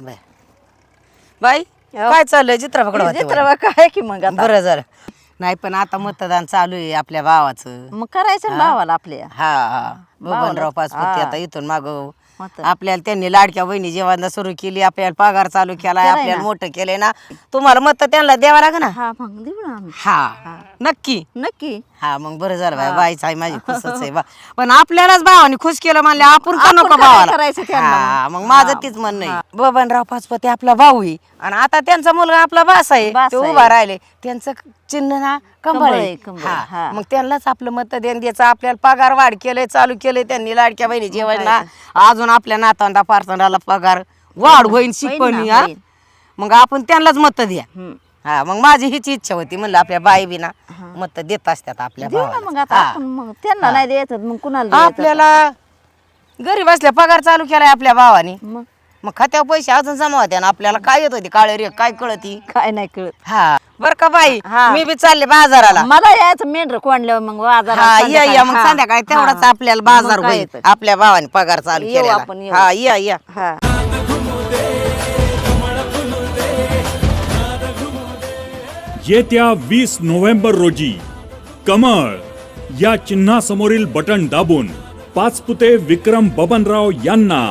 बर बाई हो. काय चाललंय? चित्रपकडे चित्रवा काय की मग आता? बरं झालं नाही पण आता मतदान चालू आहे आपल्या भावाचं. मग करायचं ना भावाला आपल्या. हा हा. बबनराव पाचपती. आता इथून माग मत- आपल्याला त्यांनी लाडक्या बहिणी जेव्हा सुरू केली आपल्याला पगार चालू केलाय केलाय आपल्याला ना. मोठं केलंय ना. तुम्हाला मत त्यांना द्यावं लागेल ना? हा मग देऊ ना आम्ही. हा. नक्की. नक्की. हा मग बरं झालं बाई. बाईच आहे माझी खुशच आहे बा. पण आपल्यालाच भावाने खुश केलं म्हणले आपण का आपण नको काय भावाला? करायचं त्यांना? हा, मग? मग माझं तीच म्हणणं आहे. बबनराव पाचपती आपला भाऊ आहे. आणि आता त्यांचा मुलगा आपला बास आहे. बास ते आहे. उभा राहिले. त्यांचं चिन्ह ना कंबळ. हा. हा. मग त्यांनाच आपलं मत देण द्यायचं आपल्याला पगार वाढ केलंय चालू केलंय त्यांनी लाडक्या बहिणी जेवण ना अजून आपल्या नातांदा पारतंडाला पगार वाढ होईन शिकवणी हा. मग आपण त्यांनाच मत द्या हम्म. हा मग माझी हीच इच्छा होती म्हणलं आपल्या बाई बी ना मत देत असतात आपल्या देऊ ना भावाला. मग आता हा. आपण मग त्यांना नाही द्यायचं मग कुणाला द्यायचं आपल्याला घरी बसल्या पगार चालू केलाय आपल्या भावाने मग मग खात्यावर पैसे अजून जमा होते ना आपल्याला काय येत होती काळे रे काय कळती काय नाही कळत हा बर का बाई हा. मी बी चालले बाजाराला मला यायचं मेंढर कोंडल्यावर मग बाजारात हा या संध्याकाळी. या मग हा. संध्याकाळी तेवढाच हा. आपल्याला मग बाजार काय होईल येतं? आपल्या भावाने पगार चालू येऊ केलेला आपण, येऊ. हा या या हा येत्या वीस नोव्हेंबर रोजी कमळ या चिन्हासमोरील बटन दाबून पाचपुते विक्रम बबनराव यांना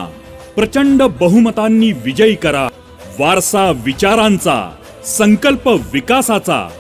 प्रचंड बहुमतांनी विजयी करा वारसा विचारांचा संकल्प विकासाचा.